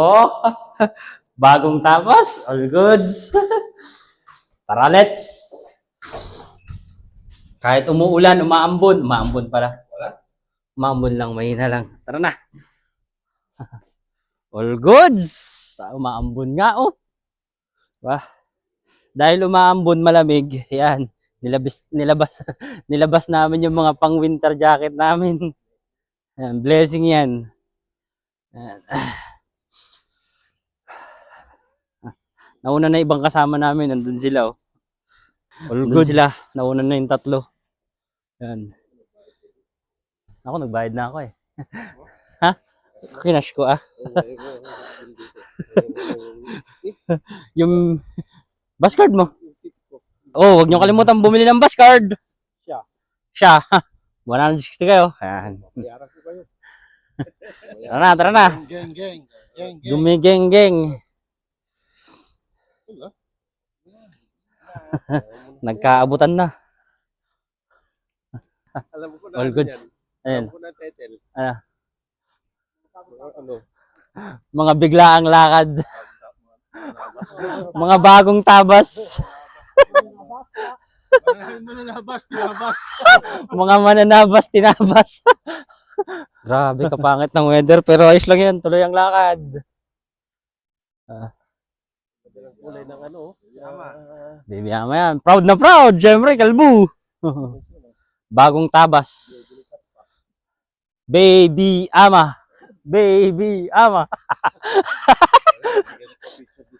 Oh, bagong tapos. All goods. Tara, let's. Kahit umuulan, umaambon. Umaambon pala. Umaambon lang, mahina lang. Tara na. All goods. Ah, Umaambon nga, oh. Wah. Dahil umaambon malamig, yan. Nilabas, nilabas, nilabas namin yung mga pang winter jacket namin. Yan, blessing yan. Yan. Nauna na ibang kasama namin, nandun sila oh. All good sila, nauna na yung tatlo. Yan. Ako, nagbayad na ako eh. ha? Kinash ko ah. yung bus card mo. Oh, wag niyo kalimutan bumili ng bus card. Siya. Siya. 160 kayo. Ayan. Tara na, tara na. Geng, geng. Geng, geng. Gumigeng-geng. Wala. Nagkaabutan na. Alam ko na All ano goods. yan. Ayan. Alam ko na title. Ano? Ano? Mga biglaang lakad. Mga bagong tabas. Manahin mo na labas, tinabas. Mga mananabas, tinabas. Grabe, kapangit ng weather. Pero ayos lang yan. Tuloy ang lakad. Madalang kulay ng ano. Tama. Baby, ama yan. Proud na proud. Siyempre, kalbu. Bagong tabas. Baby ama. Baby ama.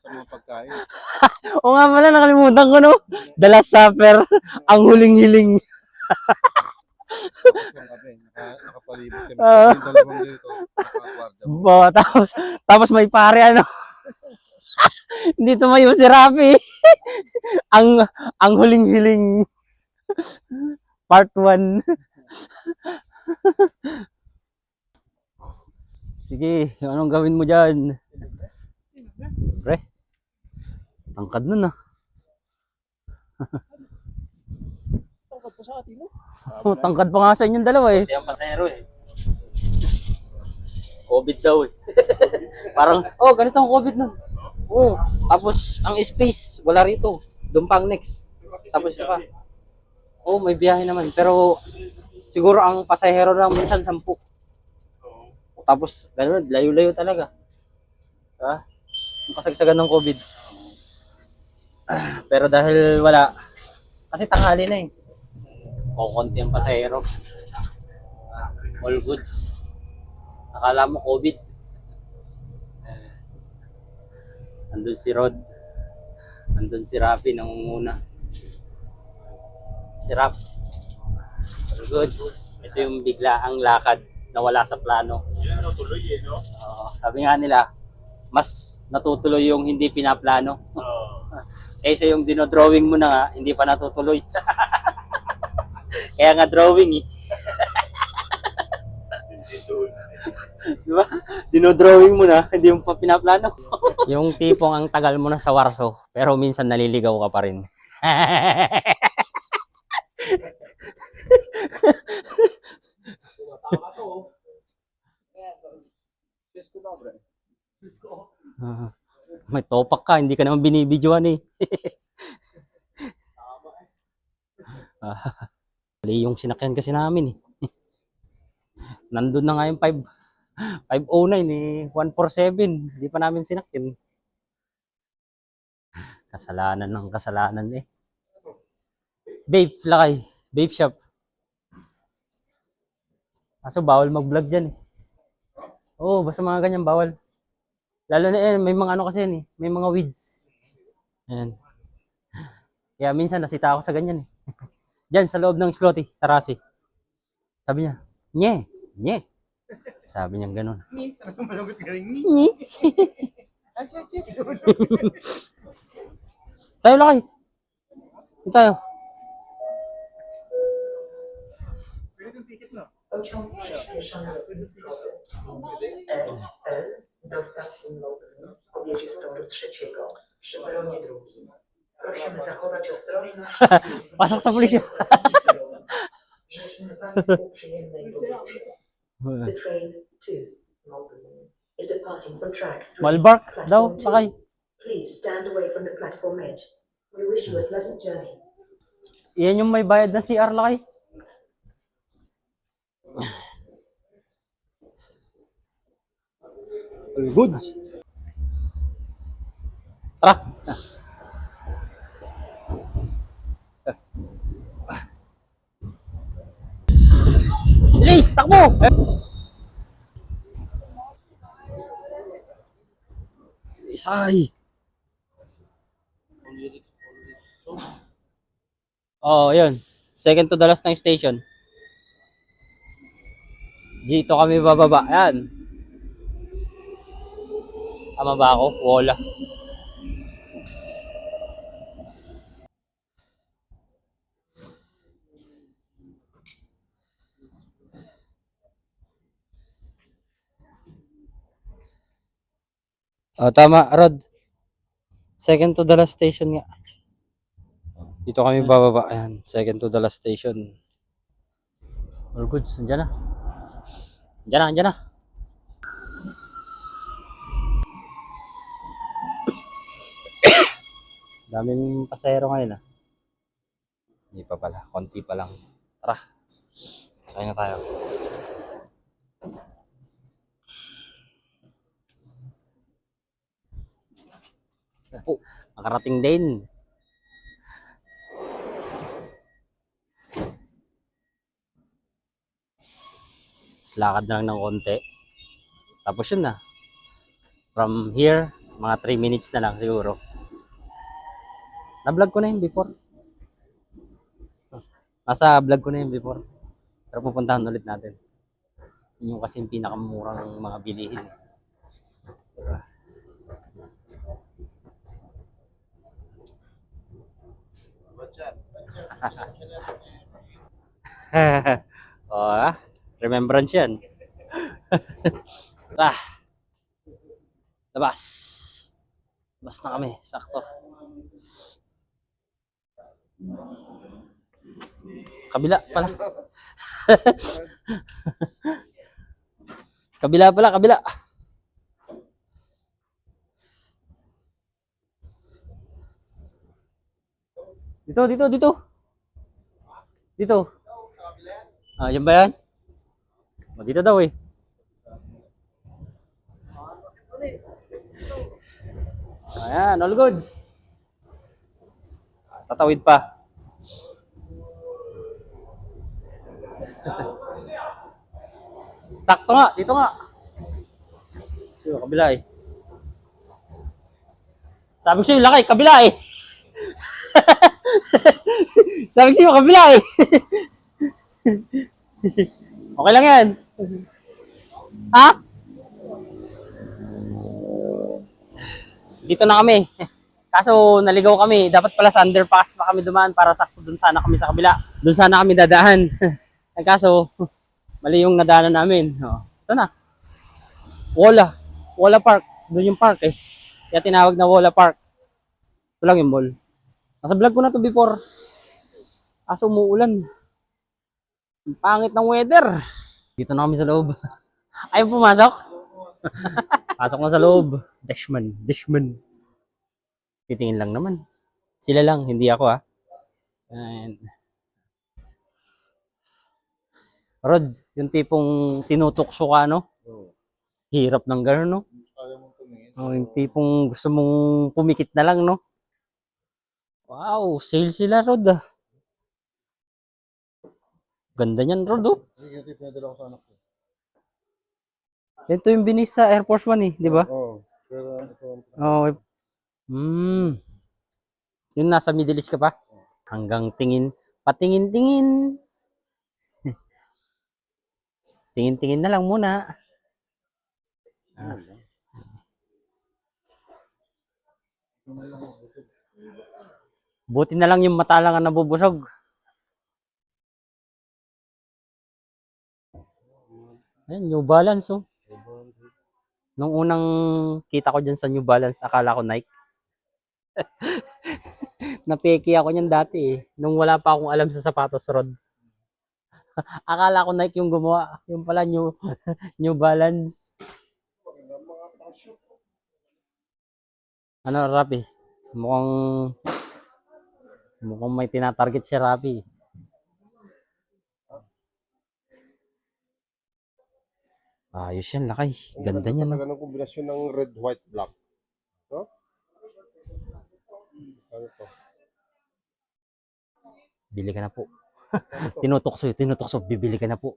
Sa. O nga pala, nakalimutan ko no. The Last Supper. Ang huling hiling. Tapos yung kami, naka, nakapalibot kami. Ah. Yung dalawang dito. Tapos, tapos may pare ano. Hindi tumayo si Rafi. ang, ang huling hiling. Part 1. Sige, anong gawin mo dyan? Pre, tangkad nun ah. Tangkad po sa atin mo. Oh, tangkad pa nga sa inyong dalawa eh. Hindi ang pasero eh. COVID daw eh. Parang, oh, ganito ang COVID nun. Oh, tapos ang space, wala rito. Doon pa ang next. Tapos isa pa. Oh, may biyahe naman. Pero siguro ang pasahero lang minsan sampu. Tapos, gano'n, layo-layo talaga. Diba? Ang kasagsagan ng COVID. Ah, Pero dahil wala, kasi tanghali na eh. O konti ang pasahero. Ah, All goods. Akala mo COVID. Eh, Andun si Rod. Andun si Rapi nangunguna. Si Rap. Goods. Ito yung biglaang lakad na wala sa plano. Tuloy eh, no? Oo, sabi nga nila, mas natutuloy yung hindi pinaplano. Kaysa yung dinodrawing mo na nga, hindi pa natutuloy. Kaya nga drawing eh. Di ba? Dinodrawing mo na, hindi mo pa pinaplano. Yung tipong ang tagal mo na sa warso, pero minsan naliligaw ka pa rin. Ah, may topak ka, hindi ka naman binibidyoan eh. Mali yung sinakyan kasi namin eh. Nandun na nga yung 5, 509 eh, 147. Hindi pa namin sinakyan. Kasalanan ng kasalanan eh. Vape, lakay. Vape shop. Kaso bawal mag-vlog dyan eh. Oo, basta mga ganyan bawal. Lalo na eh, may mga ano kasi yan eh. May mga weeds. Ayan. Kaya minsan nasita ako sa ganyan eh. Diyan sa loob ng slotty, tarasi. Sabi niya, nye, nye. Sabi niya ganun. Ka rin. Tayo lakay. Tayo. Pociąg przyspieszony lotniskowy EL do stacji Lublin odjedzie z toru trzeciego przy peronie drugim. Prosimy zachować ostrożność. Pasok sa. Życzymy Państwu przyjemnej. The train to Lublin is departing from track 3. Malbark daw, two. sakay. Please stand away from the platform edge. We wish you a pleasant journey. Yan yung may bayad na CR lakay. Good. Tara. Bilis, takbo! Isay. Oh, yun. Second to the last yung station. Dito kami bababa. Yan. Tama ba ako? Wala. Oh, tama, Rod. Second to the last station nga. Dito kami bababa. Ayan, second to the last station. All goods, andyan na. Andyan na, andyan na. Daming pasahero ngayon ah. Hindi pa pala, konti pa lang. Tara, sakay na tayo. Oh, nakarating din. Lakad na lang ng konti. Tapos yun na. From here, mga 3 minutes na lang siguro. Na-vlog ko na yun before. Nasa vlog ko na yun before. Pero pupuntahan ulit natin. Yun yung kasi pinakamurang mga bilihin. oh, remembrance yan. ah. Labas. Labas na kami. Sakto. Kabila pala. kabila pala, kabila. Dito, dito, dito. Dito. Ah, yan ba yan? O, dito daw eh. Ayan, all goods. Ah, Tatawid pa. Sakto nga, dito nga. Dito, kabila eh. Sabi ko sa'yo, lakay, kabila eh. Sabi sa'yo, kabila eh. okay lang yan. Ha? Dito na kami. Kaso naligaw kami. Dapat pala sa underpass pa kami dumaan para sakto dun sana kami sa kabila. Dun sana kami dadaan. Ang kaso, mali yung nadaanan namin. Oh, ito na. Wala. Wala Park. Doon yung park eh. Kaya tinawag na Wala Park. Ito lang yung mall. Nasa vlog ko na to before. Kaso umuulan. Ang pangit ng weather. Dito na kami sa loob. Ayaw pumasok? Pasok na sa loob. Dashman. Dashman. Titingin lang naman. Sila lang, hindi ako ah. And... Rod, yung tipong tinutukso ka, no? Hirap ng gano'n, no? Oh, yung tipong gusto mong pumikit na lang, no? Wow, sale sila, Rod ah. Ganda niyan, Rod, oh. Tip na dala ko sa anak ko. Ito yung binis sa Air Force One, eh, di ba? Oo. Pero ito, Oh, hmm. Yung nasa Middle East ka pa? Hanggang tingin, patingin-tingin. Tingin-tingin na lang muna. Ah. Buti na lang yung mata lang ang nabubusog. Ayan, New Balance, oh. Nung unang kita ko dyan sa New Balance, akala ko Nike. Napeki ako niyan dati eh. Nung wala pa akong alam sa sapatos rod. akala ko Nike yung gumawa. Yung pala New, New Balance. Ano, Rapi? Mukhang mukhang may tinatarget si Rapi. Ayos yan, lakay. Ganda niyan. no? Talaga ng kombinasyon ng red, white, black. No? Ano to? Bili ka na po. tinutokso, tinutokso, bibili ka na po.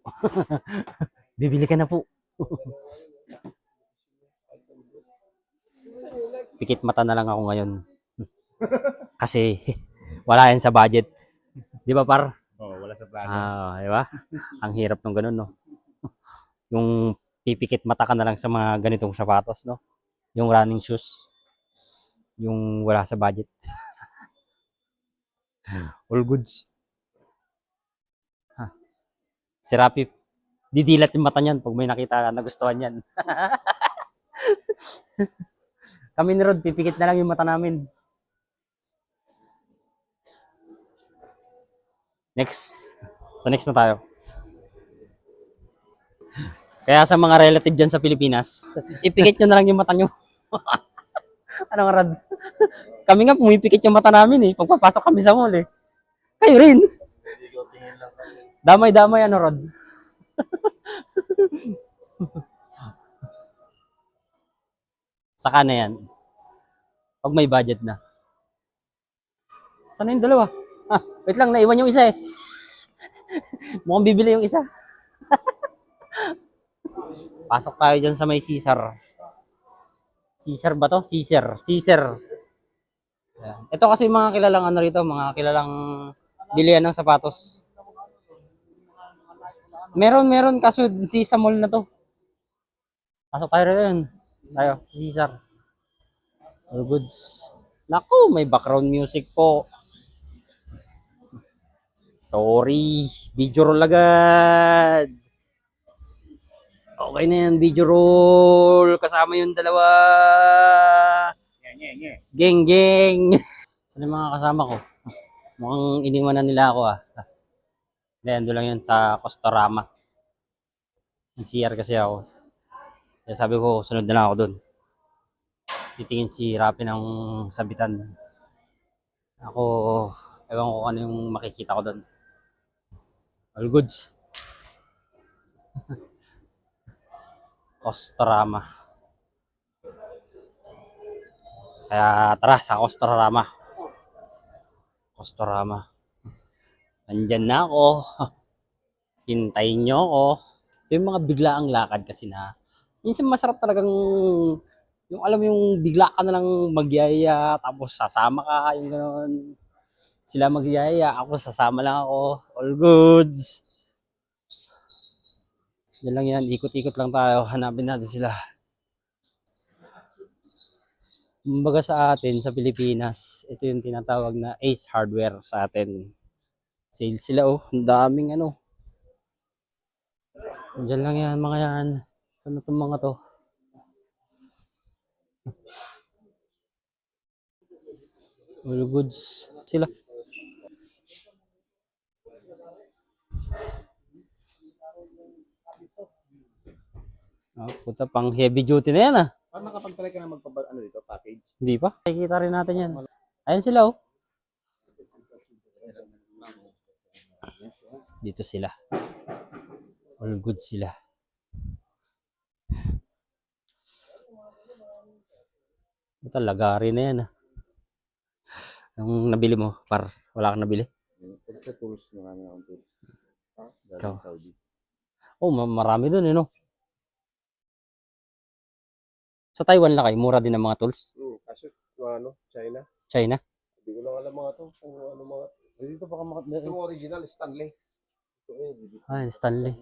bibili ka na po. Pikit mata na lang ako ngayon. Kasi wala yan sa budget. Di ba par? Oh, wala sa plano. Ah, di ba? Ang hirap ng ganun, no? Yung pipikit mata ka na lang sa mga ganitong sapatos, no? Yung running shoes. Yung wala sa budget. All goods. Ha. Si Rapi, didilat yung mata niyan pag may nakita na nagustuhan yan. Kami ni Rod, pipikit na lang yung mata namin. Next. So next na tayo. Kaya sa mga relative dyan sa Pilipinas, ipikit nyo na lang yung mata nyo. ano nga Rod? Kami nga pumipikit yung mata namin eh. Pagpapasok kami sa mall eh. Kayo rin. Damay-damay ano Rod? Saka na yan. Pag may budget na. Sana yung dalawa? Wait lang, naiwan yung isa eh. Mukhang bibili yung isa. Pasok tayo dyan sa may Caesar. Caesar ba to? Caesar. Caesar. Ayan. Ito kasi mga kilalang ano rito, mga kilalang bilihan ng sapatos. Meron, meron, kaso di sa mall na to. Pasok tayo rin. Tayo, si Caesar. All goods. Naku, may background music po. Sorry, video roll agad. Okay na yan, video roll. Kasama yung dalawa. Geng, geng. Saan yung mga kasama ko? Mukhang iniwan na nila ako ah. Hindi, ando lang yan sa Costorama. Nag-CR kasi ako. Kaya sabi ko, sunod na lang ako doon. Titingin si Rapi ng sabitan. Ako, ewan ko ano yung makikita ko doon. All goods. Costorama. Kaya tara sa Costorama. Costorama. Nandyan na ako. Hintayin nyo ako. Ito yung mga biglaang lakad kasi na. Minsan masarap talagang yung alam mo yung bigla ka na lang magyaya tapos sasama ka yung gano'n. Sila magyaya, ako sasama lang ako. All goods. Yan lang yan, ikot-ikot lang tayo. Hanapin natin sila. Kumbaga sa atin, sa Pilipinas, ito yung tinatawag na Ace Hardware sa atin. Sale sila oh. Ang daming ano. Diyan lang yan mga yan. Ano itong mga to? All goods. Sila. Ah, puta pang heavy duty na yan ah. Paano nakapagtry ka na magpaba, ano dito, package? Hindi pa? Nakikita rin natin yan. Ayun sila oh. Dito sila. All good sila. Ito, lagari na yan ah. Yung nabili mo, par, wala kang nabili. Pagka tools, marami akong tools. Galing Saudi. Oh, ma- marami doon eh, no? Sa Taiwan lang kayo, mura din ang mga tools. Hmm, kasi, ano, China. China. Hindi ko lang alam mga to. Kung ano mga... Dito pa ka mga... Ito yung original, Stanley. Ito eh. dito. Ah, Stanley.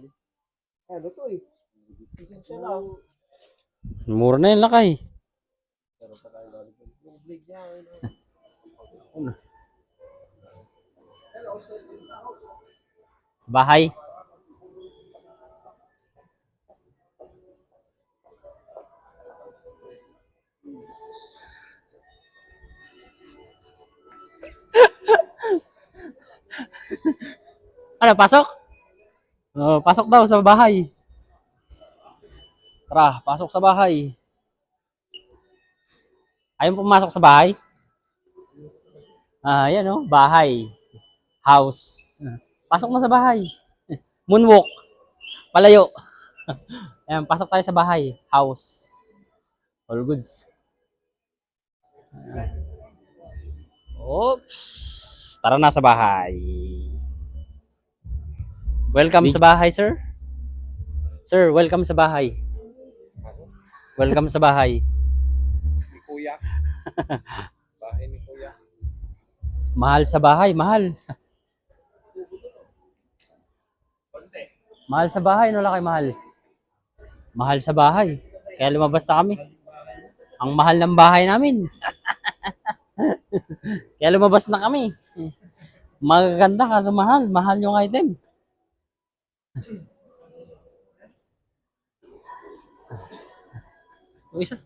Ano to eh. Siya lang. Mura na yung lakay. Pero pa tayo galing. Yung blade niya, ano. Sa bahay. Ano, pasok? Oh, pasok daw sa bahay. Tara, pasok sa bahay. Ayaw pumasok sa bahay? Ah, yan oh, bahay. House. Pasok na sa bahay. Moonwalk. Palayo. Ayan, pasok tayo sa bahay. House. All goods. Oops. Tara na sa bahay. Welcome sa bahay, sir. Sir, welcome sa bahay. Welcome sa bahay. Ni Kuya. Bahay ni Kuya. Mahal sa bahay, mahal. Mahal sa bahay, no laki mahal. Mahal sa bahay. Kaya lumabas na kami. Ang mahal ng bahay namin. Kaya lumabas na kami. Magaganda kaso mahal. Mahal yung item. Uy, isa.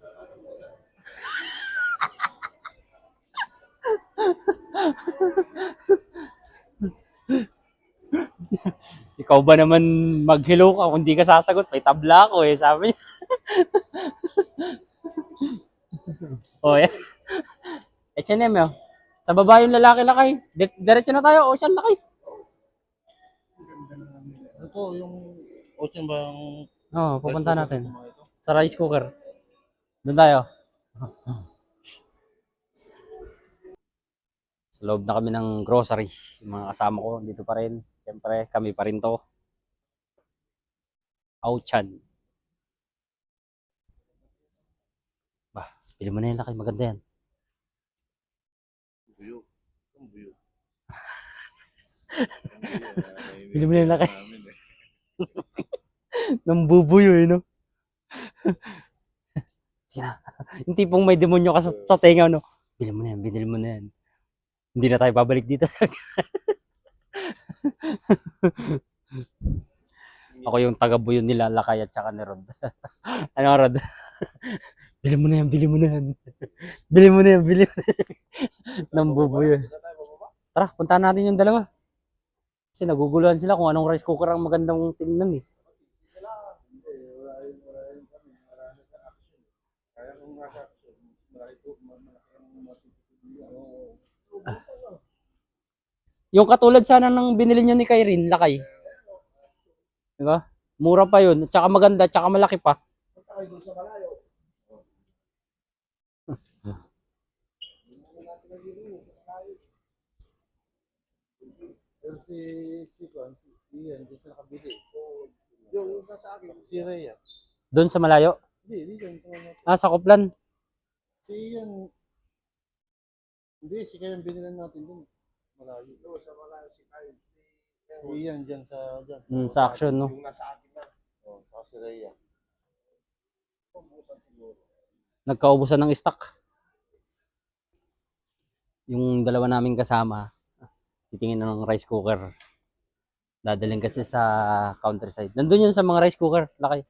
Ikaw ba naman mag-hello ka kung di ka sasagot? May tabla ako eh, sabi niya. o, yan. H&M. Sa baba yung lalaki lakay. Di- Diretso na tayo. O, siya lakay. Ito yung ocean ba yung Oo, pupunta natin. mga ito? Sa rice cooker. Doon tayo. Sa loob na kami ng grocery. Yung mga kasama ko, dito pa rin. Siyempre, kami pa rin to. Auchan. Bah, pili mo na yan, laki. Maganda yan. Buyo. Ang buyo. Pili mo na yan, laki. Nang bubuyo eh, no? Sina. Yung tipong may demonyo ka sa, sa tenga, no? Bili mo na yan, binili mo na yan. Hindi na tayo babalik dito. Ako yung taga-buyo nila, Lakay at saka ni Rod. ano, Rod? bili mo na yan, bili mo na yan. bili mo na yan, bili mo na yan. Nang bubuyo. Tara, puntahan natin yung dalawa. Kasi naguguluhan sila kung anong rice cooker ang magandang tingnan eh. Ang Yung katulad sana ng binili nyo ni Kairin, lakay. Di ba? Mura pa yun. Tsaka maganda, tsaka malaki pa. Pero si, si Kwan, si Ian, dito sa nakabili. Yung, yung nasa akin, si Rhea. Doon sa malayo. Hindi, hindi yan sa mga. Ah, sa Koplan. Si Ian, hindi, si Kayan binilan natin dun. Malayo. Oo, sa malayo si Kayan. Si Ian dyan sa, dyan. Mm, sa action, no? Yung nasa akin na. Oo, saka si Rhea. Pumbusan siguro. Nagkaubusan ng stock. Yung dalawa naming kasama, titingin ng rice cooker. Dadaling kasi sa countryside. Nandun yun sa mga rice cooker, lakay.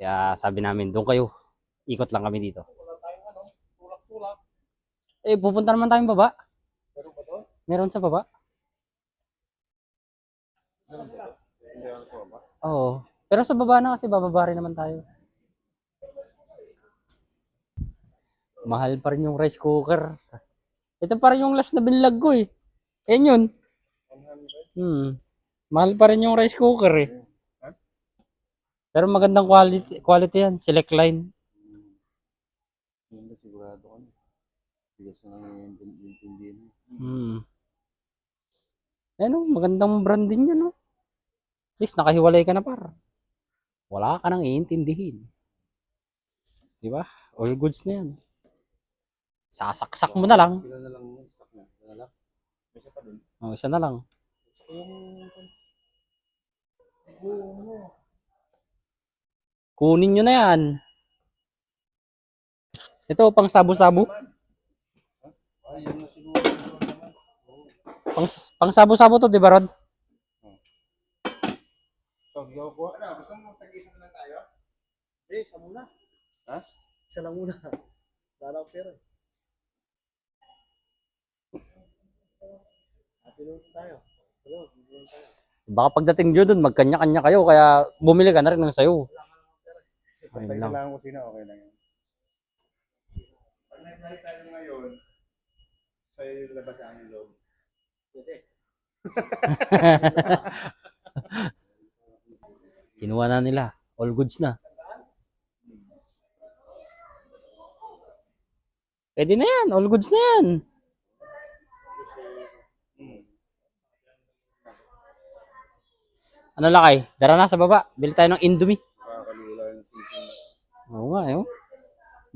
Kaya sabi namin, doon kayo. Ikot lang kami dito. Ano. Eh, pupunta naman tayong baba. Meron ba doon? Meron sa baba. Oo. Pero sa baba na kasi bababa rin naman tayo. Mahal pa rin yung rice cooker. Ito pa rin yung last na binlag ko eh. Yan yun. 100. Hmm. Mahal pa rin yung rice cooker eh. Pero magandang quality, quality yan. Select line. Hindi sigurado ka na. Bigas na lang yung intindihin mo. Hmm. Ano, magandang brand din yan, no? At least nakahiwalay ka na par. Wala ka nang iintindihin. Di ba? All goods na yan. Sasaksak mo na lang. Ilan na lang yung stock na? May isa pa doon. Oh, isa na lang. Kunin nyo na yan. Ito, pang naman. Pang, pang sabu-sabu to, di ba, Rod? Tawag ako po. Ano, gusto mo tag-isa na lang tayo? Eh, isa muna. Ha? Isa lang muna. Wala akong pera. Happy lang tayo. Lang tayo. Baka pagdating nyo dun, magkanya-kanya kayo, kaya bumili ka na rin ng sayo. Basta isa lang. lang ang kusina, okay lang yan. Pag nag-live tayo ngayon, sa'yo labas ang loob. Kinuha na nila. All goods na. Pwede na yan. All goods na yan. Ano lakay? Dara na sa baba. Bili tayo ng Indomie. Nakakalula yung season. Oo nga, eh. oh.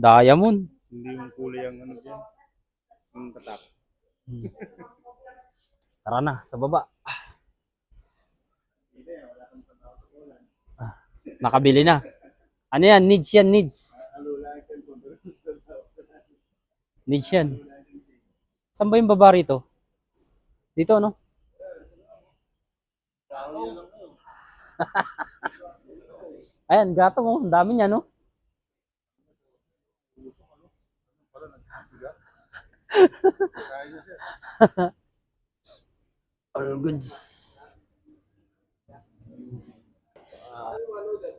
Diamond. Hindi yung kulay ang ano dyan. Yung tatak. Tara na, sa baba. Ah, nakabili na. Ano yan? Needs yan, needs. Needs yan. Saan ba yung baba rito? Dito, no? Ayan, gato mo. Ang dami niya, no? All goods.